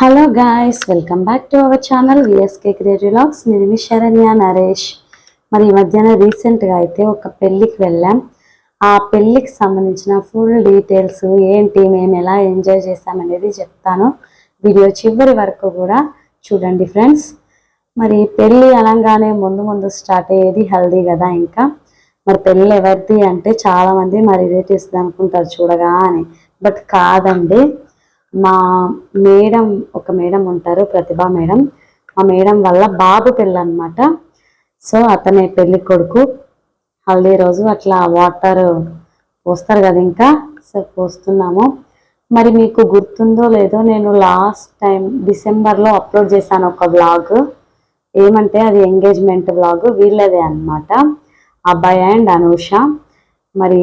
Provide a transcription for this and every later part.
Hello guys welcome back to our channel V S K creative vlogs నేను మీ శరణ్య నరేష్. మరి ఈ మధ్యన రీసెంట్గా అయితే ఒక పెళ్ళికి వెళ్ళాం. ఆ పెళ్ళికి సంబంధించిన ఫుల్ డీటెయిల్స్ ఏంటి మేము ఎలా ఎంజాయ్ చేసామనేది చెప్తాను. వీడియో చివరి వరకు కూడా చూడండి ఫ్రెండ్స్ మరి పెళ్ళి అనగానే ముందు ముందు స్టార్ట్ అయ్యేది హెల్దీ కదా ఇంకా. మరి పెళ్ళి ఎవరిది అంటే చాలా మంది మా రిలేటివ్స్ అనుకుంటారు చూడగా అని బట్ కాదండి మా మేడం ఒక మేడం ఉంటారు ప్రతిభా మేడం. మా మేడం వల్ల బాబు పెళ్ళి అనమాట సో అతనే పెళ్ళి కొడుకు హల్దీ రోజు అట్లా వాటర్ పోస్తారు కదా ఇంకా. సో పోస్తున్నాము. మరి మీకు గుర్తుందో లేదో నేను లాస్ట్ టైం డిసెంబర్లో అప్లోడ్ చేశాను ఒక వ్లాగ్. ఏమంటే అది ఎంగేజ్మెంట్ వ్లాగ్ వీళ్ళదే అన్నమాట. అబ్బాయి అండ్ అనూష. మరి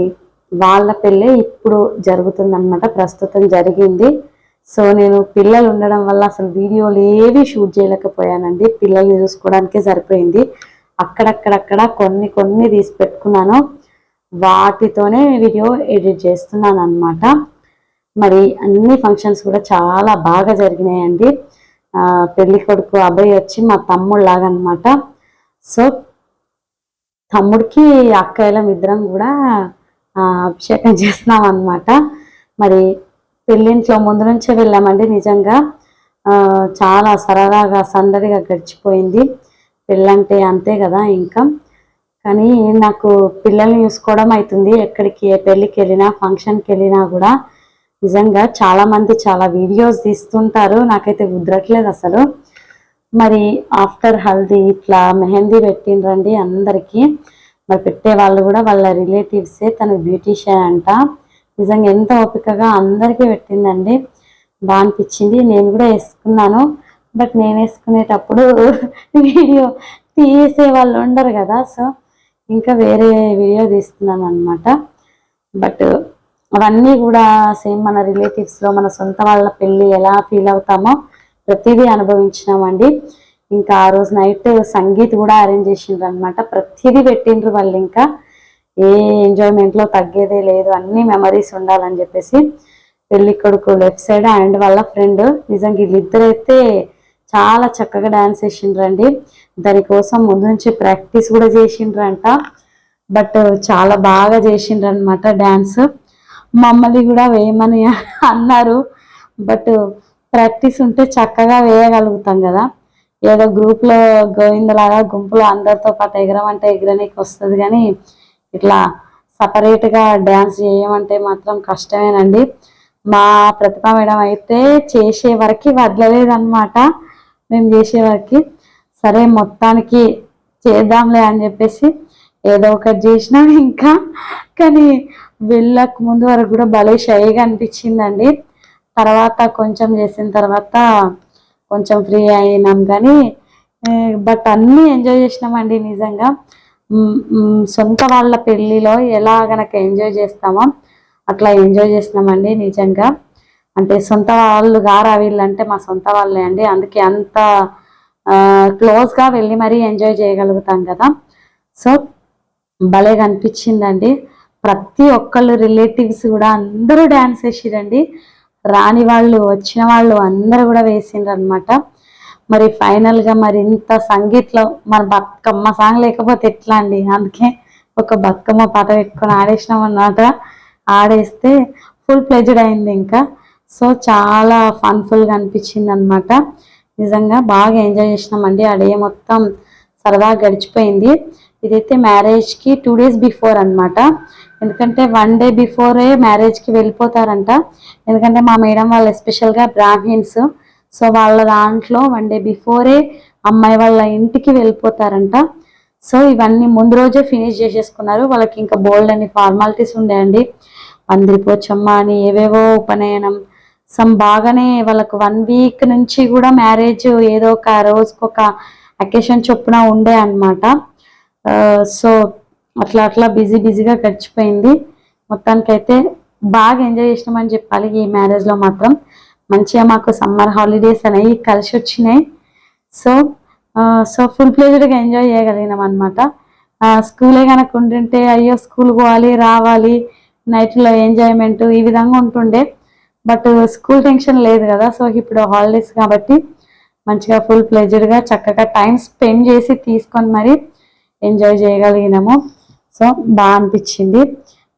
వాళ్ళ పెళ్ళే ఇప్పుడు జరుగుతుందన్నమాట ప్రస్తుతం జరిగింది. సో నేను పిల్లలు ఉండడం వల్ల అసలు వీడియోలు ఏవి షూట్ చేయలేకపోయానండి. పిల్లల్ని చూసుకోవడానికే సరిపోయింది. అక్కడక్కడక్కడ కొన్ని కొన్ని తీసి పెట్టుకున్నాను. వాటితోనే వీడియో ఎడిట్ చేస్తున్నాను అనమాట మరి అన్ని ఫంక్షన్స్ కూడా చాలా బాగా జరిగినాయండి. ఆ, పెళ్ళి కొడుకు అబ్బాయి వచ్చి మా తమ్ముడు లాగా అనమాట సో తమ్ముడికి అక్కయ్యలం ఇద్దరం కూడా అభిషేకం చేస్తున్నాం అనమాట మరి పెళ్ళింట్లో ముందు నుంచే వెళ్ళామండి నిజంగా. చాలా సరదాగా సందడిగా గడిచిపోయింది. పెళ్ళంటే అంతే కదా ఇంకా. కానీ నాకు పిల్లల్ని చూసుకోవడం అవుతుంది ఎక్కడికి ఏ పెళ్ళికి వెళ్ళినా ఫంక్షన్కి వెళ్ళినా కూడా నిజంగా చాలామంది చాలా వీడియోస్ తీస్తుంటారు. నాకైతే కుదరట్లేదు అసలు. మరి ఆఫ్టర్ హల్దీ ఇట్లా మెహందీ పెట్టిండ్రండి అందరికీ. మరి పెట్టే వాళ్ళు కూడా వాళ్ళ రిలేటివ్సే తను బ్యూటీషియన్ అంట. నిజంగా ఎంత ఓపికగా అందరికీ పెట్టిందండి. బాగా అనిపించింది. నేను కూడా వేసుకున్నాను. బట్ నేను వేసుకునేటప్పుడు వీడియో తీసే వాళ్ళు ఉండరు కదా. సో ఇంకా వేరే వీడియో తీస్తున్నాను అనమాట బట్ అవన్నీ కూడా సేమ్ మన రిలేటివ్స్లో మన సొంత వాళ్ళ పెళ్ళి ఎలా ఫీల్ అవుతామో ప్రతిదీ అనుభవించినామండి. ఇంకా ఆ రోజు నైట్ సంగీత్ కూడా అరేంజ్ చేసిండ్రు అనమాట ప్రతిదీ పెట్టిండ్రు వాళ్ళు ఇంకా. ఏ ఎంజాయ్మెంట్లో తగ్గేదే లేదు. అన్ని మెమరీస్ ఉండాలని చెప్పేసి పెళ్ళి కొడుకు లెఫ్ట్ సైడ్ అండ్ వాళ్ళ ఫ్రెండ్ నిజంగా వీళ్ళిద్దరైతే చాలా చక్కగా డాన్స్ చేసిండ్రండి. దానికోసం ముందు నుంచి ప్రాక్టీస్ కూడా చేసిండ్రంట. బట్ చాలా బాగా చేసిండ్రు అనమాట డ్యాన్స్ మమ్మల్ని కూడా వేయమని అన్నారు. బట్ ప్రాక్టీస్ ఉంటే చక్కగా వేయగలుగుతాం కదా. ఏదో గ్రూప్లో గోవిందలాగా గుంపులో అందరితో పాటు ఎగరమంటే ఎగరనీకి వస్తుంది కానీ ఇట్లా సపరేట్గా డ్యాన్స్ చేయమంటే మాత్రం కష్టమేనండి. మా ప్రతిభ మేడం అయితే చేసే వరకు వదలలేదన్నమాట. మేము చేసే వరకు. సరే మొత్తానికి చేద్దాంలే అని చెప్పేసి ఏదో ఒకటి చేసినాం ఇంకా. కానీ వెళ్ళక ముందు వరకు కూడా భలే షైగా అనిపించిందండి. తర్వాత కొంచెం చేసిన తర్వాత కొంచెం ఫ్రీ అయినాం కానీ బట్ అన్నీ ఎంజాయ్ చేసినామండి నిజంగా. సొంత వాళ్ళ పెళ్ళిలో ఎలా గనక ఎంజాయ్ చేస్తామో అట్లా ఎంజాయ్ చేస్తున్నామండి నిజంగా. అంటే సొంత వాళ్ళు గారా వీళ్ళంటే మా సొంత వాళ్ళే అండి. అందుకే అంత క్లోజ్గా వెళ్ళి మరీ ఎంజాయ్ చేయగలుగుతాం కదా. సో భలేగా అనిపించిందండి ప్రతి ఒక్కళ్ళు రిలేటివ్స్ కూడా అందరూ డ్యాన్స్ వేసిరండి రాని వాళ్ళు వచ్చిన వాళ్ళు అందరూ కూడా వేసిండ్రు అనమాట మరి ఫైనల్గా మరి ఇంత సంగీత్లో మన బతుకమ్మ సాంగ్ లేకపోతే ఎట్లా అండి? అందుకే ఒక బతుకమ్మ పాట పెట్టుకొని ఆడేసినాం అన్నమాట. ఆడేస్తే ఫుల్ ప్లెజ్డ్ అయింది ఇంకా. సో చాలా ఫన్ఫుల్గా అనిపించింది అనమాట నిజంగా బాగా ఎంజాయ్ చేసినామండి. ఆ డే మొత్తం సరదాగా గడిచిపోయింది. ఇదైతే మ్యారేజ్కి టూ డేస్ బిఫోర్ అనమాట ఎందుకంటే వన్ డే బిఫోరే మ్యారేజ్కి వెళ్ళిపోతారంట. ఎందుకంటే మా మేడం వాళ్ళు ఎస్పెషల్గా బ్రాహ్మిన్స్ సో వాళ్ళ దాంట్లో వన్ డే బిఫోరే అమ్మాయి వాళ్ళ ఇంటికి వెళ్ళిపోతారంట. సో ఇవన్నీ ముందు రోజే ఫినిష్ చేసేసుకున్నారు. వాళ్ళకి ఇంకా బోల్డ్ అని ఫార్మాలిటీస్ ఉండేయండి పందిరిపోచమ్మ అని ఏవేవో ఉపనయనం. సమ్ బాగానే వాళ్ళకు వన్ వీక్ నుంచి కూడా మ్యారేజ్ ఏదో ఒక రోజుకొక అకేషన్ చొప్పున ఉండే అన్నమాట. సో అట్లా అట్లా బిజీ బిజీగా గడిచిపోయింది. మొత్తానికైతే బాగా ఎంజాయ్ చేసినామని చెప్పాలి ఈ మ్యారేజ్లో మాత్రం. మంచిగా మాకు సమ్మర్ హాలిడేస్ అనేవి కలిసి వచ్చినాయి. సో సో ఫుల్ ప్లేజ్డ్గా ఎంజాయ్ చేయగలిగినాం అనమాట స్కూలే కనుక ఉంటుంటే అయ్యో స్కూల్ పోవాలి రావాలి నైట్లో ఎంజాయ్మెంట్ ఈ విధంగా ఉంటుండే. బట్ స్కూల్ టెన్షన్ లేదు కదా సో ఇప్పుడు హాలిడేస్ కాబట్టి మంచిగా ఫుల్ ప్లెజర్గా చక్కగా టైం స్పెండ్ చేసి తీసుకొని మరి ఎంజాయ్ చేయగలిగినాము. సో బాగా అనిపించింది.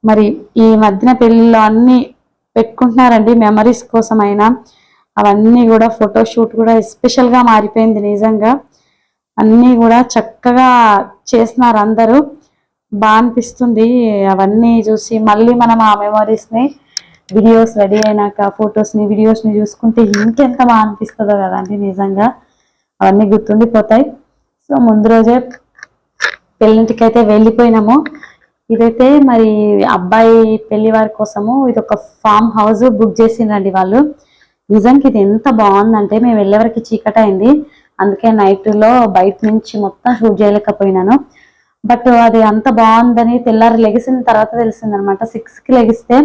మరి ఈ మధ్యన పెళ్ళిలో అన్ని పెట్టుకుంటున్నారండి. మెమరీస్ కోసమైనా అవన్నీ కూడా ఫోటోషూట్ కూడా ఎస్పెషల్గా మారిపోయింది నిజంగా. అన్నీ కూడా చక్కగా చేస్తున్నారు అందరూ. బాగా అనిపిస్తుంది అవన్నీ చూసి. మళ్ళీ మనం ఆ మెమరీస్ని వీడియోస్ రెడీ అయినాక ఫొటోస్ని వీడియోస్ని చూసుకుంటే ఇంకెంత బాగా అనిపిస్తుందో కదండి నిజంగా. అవన్నీ గుర్తుండిపోతాయి. సో ముందు రోజే పెళ్ళింటికి అయితే వెళ్ళిపోయినాము. ఇదైతే మరి అబ్బాయి పెళ్ళి వారి కోసము ఇది ఒక ఫామ్ హౌస్ బుక్ చేసిండ్రండి వాళ్ళు. నిజానికి ఇది ఎంత బాగుందంటే మేము వెళ్ళేవరకు చీకట అయింది అందుకే నైట్లో బయట నుంచి మొత్తం షూట్ చేయలేకపోయినాను. బట్ అది అంత బాగుందని తెల్లారి లెగిసిన తర్వాత తెలిసిందనమాట. సిక్స్కి సిక్స్కి లెగిస్తే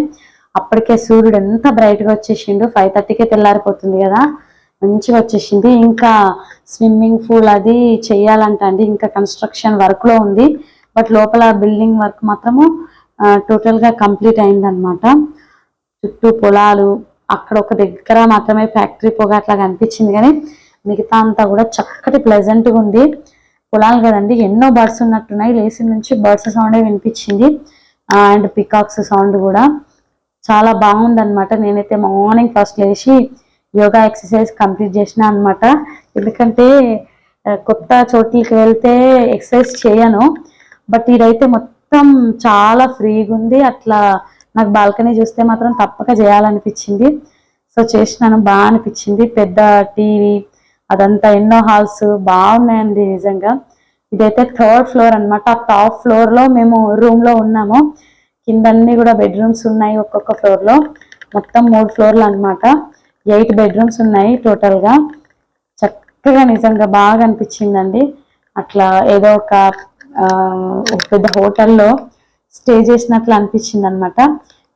అప్పటికే సూర్యుడు ఎంత బ్రైట్గా వచ్చేసిండు. ఫైవ్ థర్టీకే తెల్లారిపోతుంది కదా. మంచిగా వచ్చేసింది. ఇంకా స్విమ్మింగ్ పూల్ అది చేయాలంట అండి ఇంకా కన్స్ట్రక్షన్ వర్క్లో ఉంది. బట్ లోపల బిల్డింగ్ వర్క్ మాత్రము టోటల్గా కంప్లీట్ అయిందనమాట చుట్టూ పొలాలు అక్కడ ఒక దగ్గర మాత్రమే ఫ్యాక్టరీ పొగ అట్లా కనిపించింది కానీ మిగతా అంతా కూడా చక్కటి ప్లెజెంట్గా ఉంది. పొలాలు కదండి ఎన్నో బర్డ్స్ ఉన్నట్టున్నాయి. లేచి నుంచి బర్డ్స్ సౌండ్ వినిపించింది. అండ్ పికాక్స్ సౌండ్ కూడా. చాలా బాగుందనమాట నేనైతే మార్నింగ్ ఫస్ట్ లేచి యోగా ఎక్సర్సైజ్ కంప్లీట్ చేసిన అనమాట ఎందుకంటే కొత్త చోట్లకి వెళ్తే ఎక్సర్సైజ్ చేయను. బట్ ఇదైతే మొత్తం చాలా ఫ్రీగా ఉంది. అట్లా నాకు బాల్కనీ చూస్తే మాత్రం తప్పక చేయాలనిపించింది. సో చేసినాను బాగా అనిపించింది. పెద్ద టీవీ అదంతా ఎన్నో హాల్స్ బాగున్నాయండి నిజంగా. ఇదైతే థర్డ్ ఫ్లోర్ అన్నమాట. ఆ టాప్ ఫ్లోర్లో మేము రూమ్లో ఉన్నాము. కిందన్నీ కూడా బెడ్రూమ్స్ ఉన్నాయి ఒక్కొక్క ఫ్లోర్లో. మొత్తం మూడు ఫ్లోర్లు అన్నమాట. ఎయిట్ బెడ్రూమ్స్ ఉన్నాయి టోటల్గా. చక్కగా నిజంగా బాగా అనిపించిందండి. అట్లా ఏదో ఒక ఒక పెద్ద హోటల్లో స్టే చేసినట్లు అనిపించింది అనమాట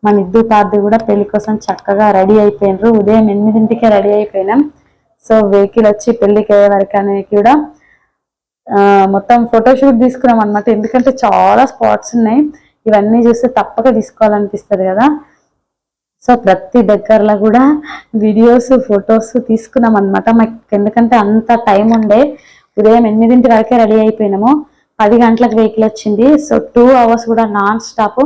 మన ఇద్దు పార్ది కూడా పెళ్ళి కోసం చక్కగా రెడీ అయిపోయినారు. ఉదయం ఎనిమిదింటికే రెడీ అయిపోయినాం. సో వెహికల్ వచ్చి పెళ్ళికి అయ్యే వరకు అనేది కూడా మొత్తం ఫోటోషూట్ తీసుకున్నాం అనమాట ఎందుకంటే చాలా స్పాట్స్ ఉన్నాయి. ఇవన్నీ చూస్తే తప్పక తీసుకోవాలనిపిస్తుంది కదా. సో ప్రతి దగ్గరలో కూడా వీడియోస్ ఫొటోస్ తీసుకున్నాం అనమాట మాకు ఎందుకంటే అంత టైం ఉండే. ఉదయం ఎనిమిదింటి వరకే రెడీ అయిపోయినాము. పది గంటలకు వెహికల్ వచ్చింది. సో టూ అవర్స్ కూడా నాన్ స్టాప్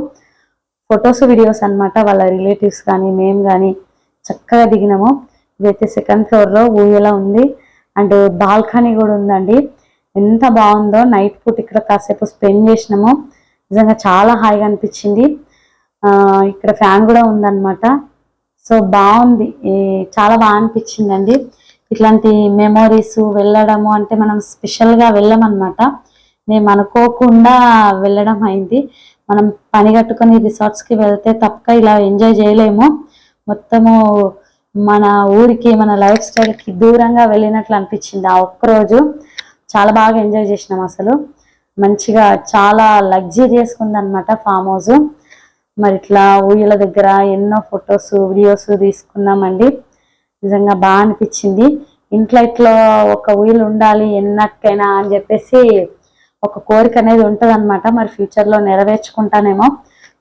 ఫొటోస్ వీడియోస్ అన్నమాట. వాళ్ళ రిలేటివ్స్ కానీ మేము కానీ చక్కగా దిగినాము. ఇదైతే సెకండ్ ఫ్లోర్లో ఊయలా ఉంది. అండ్ బాల్కనీ కూడా ఉందండి. ఎంత బాగుందో. నైట్ పూట ఇక్కడ కాసేపు స్పెండ్ చేసినాము. నిజంగా చాలా హాయిగా అనిపించింది. ఇక్కడ ఫ్యాన్ కూడా ఉందన్నమాట. సో బాగుంది. చాలా బాగా అనిపించిందండి. ఇట్లాంటి మెమోరీస్ వెళ్ళడము అంటే మనం స్పెషల్గా వెళ్ళమన్నమాట. మేము అనుకోకుండా వెళ్ళడం అయింది. మనం పని కట్టుకొని రిసార్ట్స్కి వెళ్తే తప్పక ఇలా ఎంజాయ్ చేయలేము. మొత్తము మన ఊరికి మన లైఫ్ స్టైల్కి దూరంగా వెళ్ళినట్లు అనిపించింది ఆ ఒక్క రోజు చాలా బాగా ఎంజాయ్ చేసినాం అసలు. మంచిగా చాలా లగ్జరియస్ ఉందన్నమాట ఫామ్ హౌస్ మరి ఇట్లా ఊయల దగ్గర ఎన్నో ఫొటోస్ వీడియోస్ తీసుకున్నామండి. నిజంగా బాగా అనిపించింది. ఇంట్లో ఇట్లా ఒక ఊయలు ఉండాలి ఎన్నటికైనా అని చెప్పేసి ఒక కోరిక అనేది ఉంటుంది అనమాట మరి ఫ్యూచర్లో నెరవేర్చుకుంటానేమో.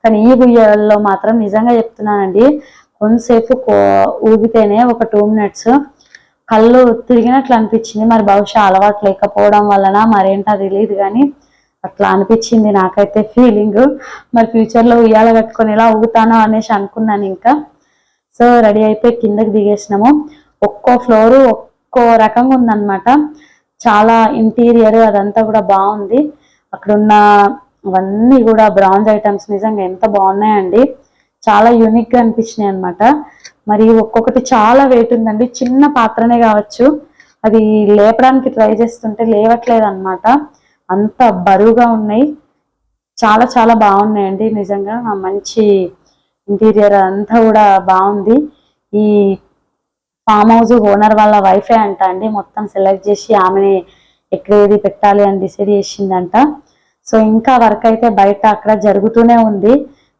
కానీ ఈ ఉయ్యాలలో మాత్రం నిజంగా చెప్తున్నానండి. కొంతసేపు కో- ఊగితేనే ఒక టూ మినిట్స్ కళ్ళు తిరిగినట్లు అనిపించింది. మరి బహుశా అలవాటు లేకపోవడం వలన మరేంటో తెలియదు కానీ అట్లా అనిపించింది నాకైతే ఫీలింగ్ మరి ఫ్యూచర్లో ఉయ్యాల కట్టుకొని ఎలా ఊగుతానో అనేసి అనుకున్నాను ఇంకా. సో రెడీ అయిపోయి కిందకి దిగేసినాము. ఒక్కో ఫ్లోర్ ఒక్కో రకంగా ఉందన్నమాట. చాలా ఇంటీరియర్ అదంతా కూడా బాగుంది. అక్కడ ఉన్న అవన్నీ కూడా బ్రాంజ్ ఐటమ్స్ నిజంగా ఎంత బాగున్నాయండి. చాలా యూనిక్గా అనిపించినాయి అనమాట మరి ఒక్కొక్కటి చాలా వెయిట్ ఉందండి. చిన్న పాత్రనే కావచ్చు. అది లేపడానికి ట్రై చేస్తుంటే లేవట్లేదు అనమాట అంత బరువుగా ఉన్నాయి. చాలా చాలా బాగున్నాయండి. నిజంగా మంచి ఇంటీరియర్ అంతా కూడా బాగుంది. ఈ ఫామ్ హౌస్ ఓనర్ వాళ్ళ వైఫే అంట అండి. మొత్తం సెలెక్ట్ చేసి ఆమెని ఎక్కడేది పెట్టాలి అని డిసైడ్ చేసిందంట. సో ఇంకా వర్క్ అయితే బయట అక్కడ జరుగుతూనే ఉంది.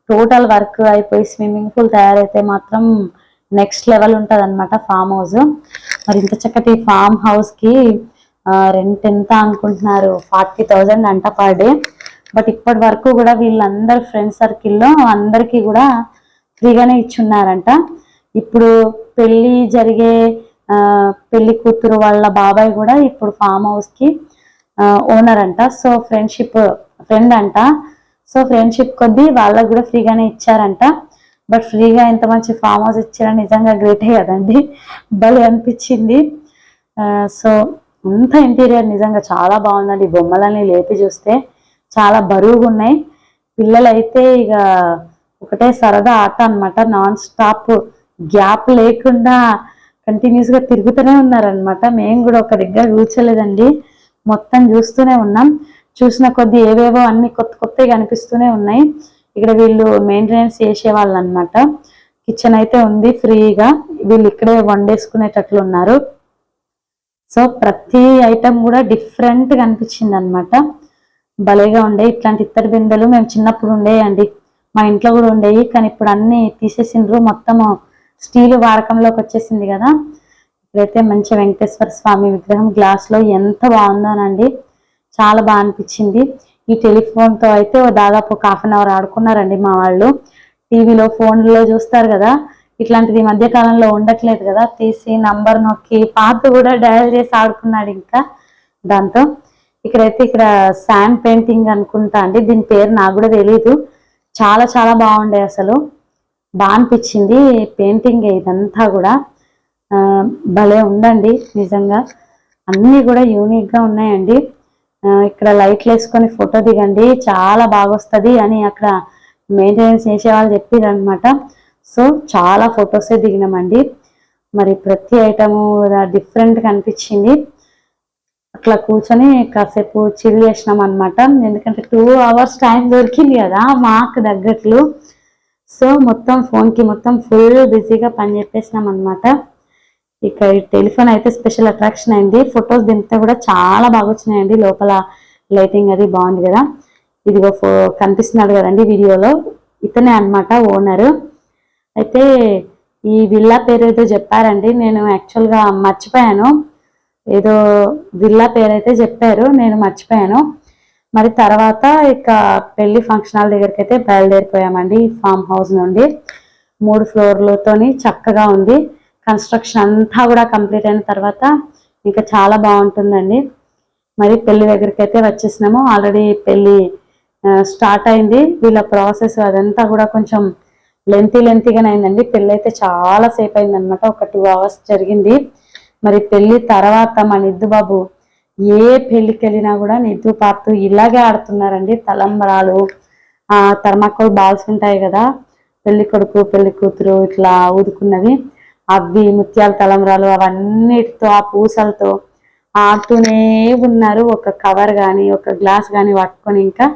టోటల్ వర్క్ అయిపోయి స్విమ్మింగ్ పూల్ తయారైతే మాత్రం నెక్స్ట్ లెవెల్ ఉంటుంది అనమాట ఫామ్ హౌస్ మరి ఇంత చక్కటి ఫామ్ హౌస్కి రెంట్ ఎంత అనుకుంటున్నారు? ఫార్టీ థౌజండ్ అంట పర్ డే బట్ ఇప్పటి వరకు కూడా వీళ్ళందరు ఫ్రెండ్స్ సర్కిల్లో అందరికీ కూడా ఫ్రీగానే ఇచ్చున్నారంట. ఇప్పుడు పెళ్ళి జరిగే ఆ, పెళ్ళి కూతురు వాళ్ళ బాబాయ్ కూడా ఇప్పుడు ఫామ్ హౌస్కి ఓనర్ అంట. సో ఫ్రెండ్షిప్ ఫ్రెండ్ అంట. సో ఫ్రెండ్షిప్ కొద్దీ వాళ్ళకు కూడా ఫ్రీగానే ఇచ్చారంట. బట్ ఫ్రీగా ఇంత మంచి ఫామ్ హౌస్ ఇచ్చారని నిజంగా గ్రేటే కదండి. భలే అనిపించింది. సో అంత ఇంటీరియర్ నిజంగా చాలా బాగుందండి. ఈ బొమ్మలన్నీ లేపి చూస్తే చాలా బరువుగా ఉన్నాయి పిల్లలైతే ఇక ఒకటే సరదా ఆట అనమాట నాన్ స్టాప్ గ్యాప్ లేకుండా కంటిన్యూస్గా తిరుగుతూనే ఉన్నారనమాట మేము కూడా ఒక దగ్గర కూర్చోలేదండి. మొత్తం చూస్తూనే ఉన్నాం. చూసిన కొద్దీ ఏవేవో అన్ని కొత్త కొత్తవి కనిపిస్తూనే ఉన్నాయి. ఇక్కడ వీళ్ళు మెయింటెనెన్స్ చేసేవాళ్ళు అనమాట కిచెన్ అయితే ఉంది ఫ్రీగా. వీళ్ళు ఇక్కడే వండేసుకునేటట్లు ఉన్నారు. సో ప్రతి ఐటమ్ కూడా డిఫరెంట్గా అనిపించింది అనమాట భలేగా ఉండే. ఇట్లాంటి ఇత్తడి బిందెలు మేము చిన్నప్పుడు ఉండేయండి. మా ఇంట్లో కూడా ఉండేవి. కానీ ఇప్పుడు అన్ని తీసేసిండ్రు. మొత్తం స్టీల్ వాడకంలోకి వచ్చేసింది కదా. ఇప్పుడైతే మంచి వెంకటేశ్వర స్వామి విగ్రహం గ్లాస్లో ఎంత బాగుందోనండి. చాలా బాగా అనిపించింది. ఈ టెలిఫోన్తో అయితే దాదాపు ఒక హాఫ్ అన్ అవర్ ఆడుకున్నారండి మా వాళ్ళు. టీవీలో ఫోన్లో చూస్తారు కదా. ఇట్లాంటిది ఈ మధ్య కాలంలో ఉండట్లేదు కదా. తీసి నంబర్ నొక్కి పాత కూడా డయల్ చేసి ఆడుకున్నాడు ఇంకా దాంతో. ఇక్కడైతే ఇక్కడ శాండ్ పెయింటింగ్ అనుకుంటా అండి. దీని పేరు నాకు కూడా తెలియదు చాలా చాలా బాగుండే అసలు. బాగా అనిపించింది. పెయింటింగ్ ఇదంతా కూడా భలే ఉందండి నిజంగా. అన్నీ కూడా యూనిక్గా ఉన్నాయండి ఇక్కడ లైట్లు వేసుకొని ఫోటో దిగండి చాలా బాగా వస్తుంది అని అక్కడ మెయింటెనెన్స్ చేసే వాళ్ళు సో చాలా ఫొటోసే దిగినామండి. మరి ప్రతి ఐటము డిఫరెంట్గా అనిపించింది. అట్లా కూర్చొని కాసేపు చిల్ చేసినాం అనమాట ఎందుకంటే టూ అవర్స్ టైం దొరికింది కదా మాకు తగ్గట్లు సో మొత్తం ఫోన్కి మొత్తం ఫుల్ బిజీగా పని చెప్పేసినాం అనమాట ఇక ఈ టెలిఫోన్ అయితే స్పెషల్ అట్రాక్షన్ అయింది. ఫొటోస్ దింపితే కూడా చాలా బాగా వచ్చినాయండి. లోపల లైటింగ్ అది బాగుంది కదా. ఇదిగో ఫో కనిపిస్తున్నాడు కదండి వీడియోలో. ఇతనే అన్నమాట ఓనర్. అయితే ఈ విల్లా పేరు ఏదో చెప్పారండి. నేను యాక్చువల్గా మర్చిపోయాను. ఏదో విల్లా పేరు అయితే చెప్పారు. నేను మర్చిపోయాను. మరి తర్వాత ఇక పెళ్ళి ఫంక్షన్ హాల్ దగ్గరికి అయితే బయలుదేరిపోయామండి ఫామ్ హౌస్ నుండి. మూడు ఫ్లోర్లతోని చక్కగా ఉంది. కన్స్ట్రక్షన్ అంతా కూడా కంప్లీట్ అయిన తర్వాత ఇంకా చాలా బాగుంటుందండి. మరి పెళ్ళి దగ్గరికి అయితే వచ్చేసినాము. ఆల్రెడీ పెళ్ళి స్టార్ట్ అయింది. వీళ్ళ ప్రాసెస్ అదంతా కూడా కొంచెం లెంతీ లెంతీగానే అయిందండి. పెళ్ళి అయితే చాలా సేపు అయిందనమాట ఒక టూ అవర్స్ జరిగింది. మరి పెళ్ళి తర్వాత మా నిద్దు బాబు ఏ పెళ్ళికి వెళ్ళినా కూడా నిద్దు పాపుతూ ఇలాగే ఆడుతున్నారండి. తలంబరాలు ఆ థర్మాకోల్ బాల్స్ ఉంటాయి కదా పెళ్ళి కొడుకు పెళ్ళి కూతురు ఇట్లా ఊదుకున్నవి. అవి ముత్యాల తలంబరాలు అవన్నిటితో ఆ పూసలతో ఆడుతూనే ఉన్నారు. ఒక కవర్ కానీ ఒక గ్లాస్ కానీ పట్టుకొని ఇంకా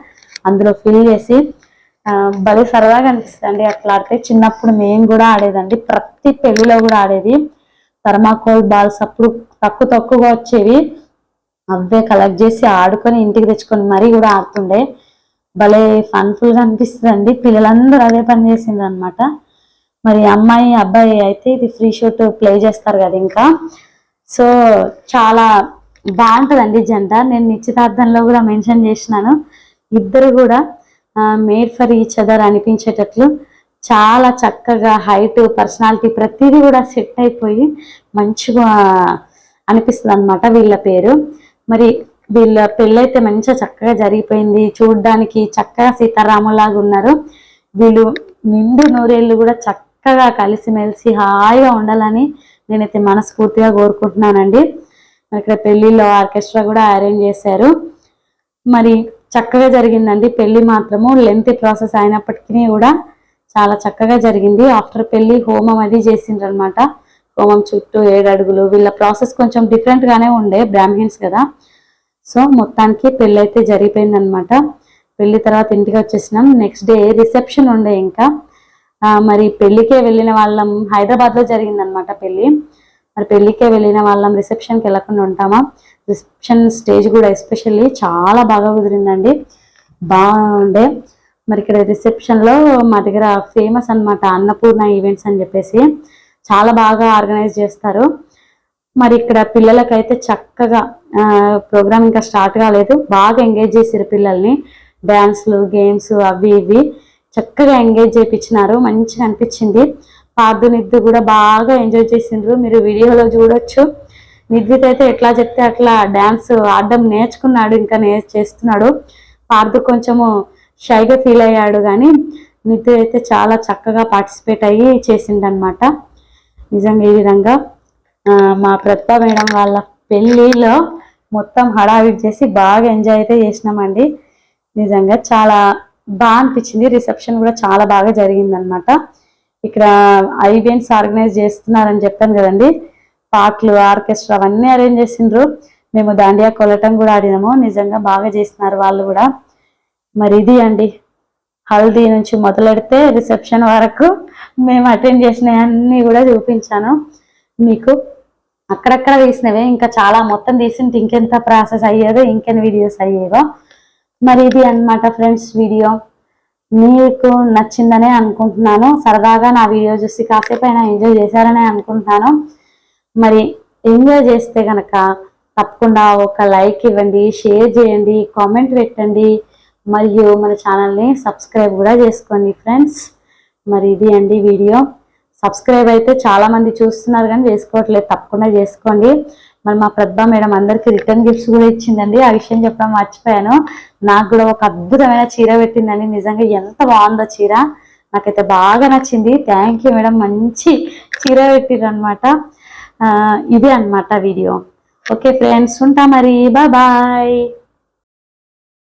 అందులో ఫిల్ చేసి బలి భలే సరదాగా అనిపిస్తుంది అట్లా ఆడితే చిన్నప్పుడు మేము కూడా ఆడేదండి. ప్రతి పెళ్ళిలో కూడా ఆడేది. థర్మాకోల్ బాల్స్ అప్పుడు తక్కువ తక్కువగా వచ్చేవి. అవే కలెక్ట్ చేసి ఆడుకొని ఇంటికి తెచ్చుకొని మరీ కూడా ఆడుతుండే. భలే ఫన్ఫుల్గా అనిపిస్తుంది పిల్లలందరూ అదే పని చేసిండ్రు అనమాట మరి అమ్మాయి అబ్బాయి అయితే ఇది ఫ్రీ షూట్ ప్లే చేస్తారు కదా ఇంకా. సో చాలా బాగుంటుందండి జంట. నేను నిశ్చితార్థంలో కూడా మెన్షన్ చేసినాను. ఇద్దరు కూడా మేడ్ ఫర్ ఈచ్ అదర్ అనిపించేటట్లు. చాలా చక్కగా హైట్ పర్సనాలిటీ ప్రతిదీ కూడా సెట్ అయిపోయి మంచిగా అనిపిస్తుంది అనమాట వీళ్ళ పేరు. మరి వీళ్ళ పెళ్ళైతే మంచిగా చక్కగా జరిగిపోయింది. చూడ్డానికి చక్కగా సీతారాములాగా ఉన్నారు. వీళ్ళు నిండు నూరేళ్ళు కూడా చక్కగా కలిసిమెలిసి హాయిగా ఉండాలని నేనైతే మనస్ఫూర్తిగా కోరుకుంటున్నానండి. మరి ఇక్కడ పెళ్ళిలో ఆర్కెస్ట్రా కూడా అరేంజ్ చేశారు. మరి చక్కగా జరిగిందండి. పెళ్ళి మాత్రము లెంత్ ప్రాసెస్ అయినప్పటికీ కూడా చాలా చక్కగా జరిగింది. ఆఫ్టర్ పెళ్ళి హోమం అది చేసిండ్రు అనమాట హోమం చుట్టూ ఏడు అడుగులు వీళ్ళ ప్రాసెస్ కొంచెం డిఫరెంట్ గానే ఉండే బ్రాహ్మిన్స్ కదా. సో మొత్తానికి పెళ్ళి అయితే జరిగిపోయింది అనమాట పెళ్ళి తర్వాత ఇంటికి వచ్చేసినాం. నెక్స్ట్ డే రిసెప్షన్ ఉండే ఇంకా. మరి పెళ్ళికే వెళ్ళిన వాళ్ళం హైదరాబాద్లో జరిగిందనమాట పెళ్ళి మరి పెళ్ళికే వెళ్ళిన వాళ్ళం రిసెప్షన్కి వెళ్ళకుండా ఉంటామా? రిసెప్షన్ స్టేజ్ కూడా ఎస్పెషల్లీ చాలా బాగా కుదిరిందండి. బాగుండే. మరి ఇక్కడ రిసెప్షన్లో మా దగ్గర ఫేమస్ అన్నమాట అన్నపూర్ణ ఈవెంట్స్ అని చెప్పేసి. చాలా బాగా ఆర్గనైజ్ చేస్తారు. మరి ఇక్కడ పిల్లలకైతే చక్కగా ప్రోగ్రామ్ ఇంకా స్టార్ట్ కాలేదు. బాగా ఎంగేజ్ చేసారు పిల్లల్ని. డ్యాన్స్లు గేమ్స్ అవి ఇవి చక్కగా ఎంగేజ్ చేయించినారు మంచిగా అనిపించింది. పాదు నిద్దు కూడా బాగా ఎంజాయ్ చేసిండ్రు. మీరు వీడియోలో చూడొచ్చు. నిద్విత్ అయితే ఎట్లా చెప్తే అట్లా డ్యాన్స్ ఆడడం నేర్చుకున్నాడు ఇంకా నే చేస్తున్నాడు. పార్దు కొంచెము షైగా ఫీల్ అయ్యాడు కానీ నిద్దు అయితే చాలా చక్కగా పార్టిసిపేట్ అయ్యి చేసిండనమాట నిజంగా ఈ విధంగా మా ప్రతిభ మేడం వాళ్ళ పెళ్ళిలో మొత్తం హడావిడి చేసి బాగా ఎంజాయ్ అయితే చేసినామండి. నిజంగా చాలా బాగా అనిపించింది. రిసెప్షన్ కూడా చాలా బాగా జరిగిందనమాట ఇక్కడ ఐబిఎన్స్ ఆర్గనైజ్ చేస్తున్నారని చెప్పాను కదండి. పాటలు ఆర్కెస్ట్రా అవన్నీ అరేంజ్ చేసిండ్రు. మేము దాండియా కొలటం కూడా ఆడినాము. నిజంగా బాగా చేస్తున్నారు వాళ్ళు కూడా. మరి ఇది అండి. హల్దీ నుంచి మొదలెడితే రిసెప్షన్ వరకు మేము అటెండ్ చేసినవి అన్నీ కూడా చూపించాను. మీకు అక్కడక్కడ తీసినవే ఇంకా చాలా మొత్తం తీసింటే ఇంకెంత ప్రాసెస్ అయ్యేదో ఇంకెన్ని వీడియోస్ అయ్యేవో. మరి ఇది అన్నమాట ఫ్రెండ్స్ వీడియో. మీకు నచ్చిందనే అనుకుంటున్నాను. సరదాగా నా వీడియో చూసి కాసేపు అయినా ఎంజాయ్ చేశారనే అనుకుంటున్నాను. మరి ఎంజాయ్ చేస్తే కనుక తప్పకుండా ఒక లైక్ ఇవ్వండి షేర్ చేయండి కామెంట్ పెట్టండి. మరియు మన ఛానల్ని సబ్స్క్రైబ్ కూడా చేసుకోండి ఫ్రెండ్స్. మరి ఇది అండి వీడియో. సబ్స్క్రైబ్ అయితే చాలామంది చూస్తున్నారు కానీ చేసుకోవట్లేదు తప్పకుండా చేసుకోండి. మరి మా ప్రతిభ మేడం అందరికీ రిటర్న్ గిఫ్ట్స్ కూడా ఇచ్చిందండి. ఆ విషయం చెప్పడం మర్చిపోయాను. నాకు కూడా ఒక అద్భుతమైన చీర పెట్టిందండి. నిజంగా ఎంత బాగుందో చీర. నాకైతే బాగా నచ్చింది. Thank you madam. మంచి చీర పెట్టిరు అనమాట ఇదే అన్నమాట వీడియో. ఓకే ఫ్రెండ్స్ ఉంటా మరి. బాయ్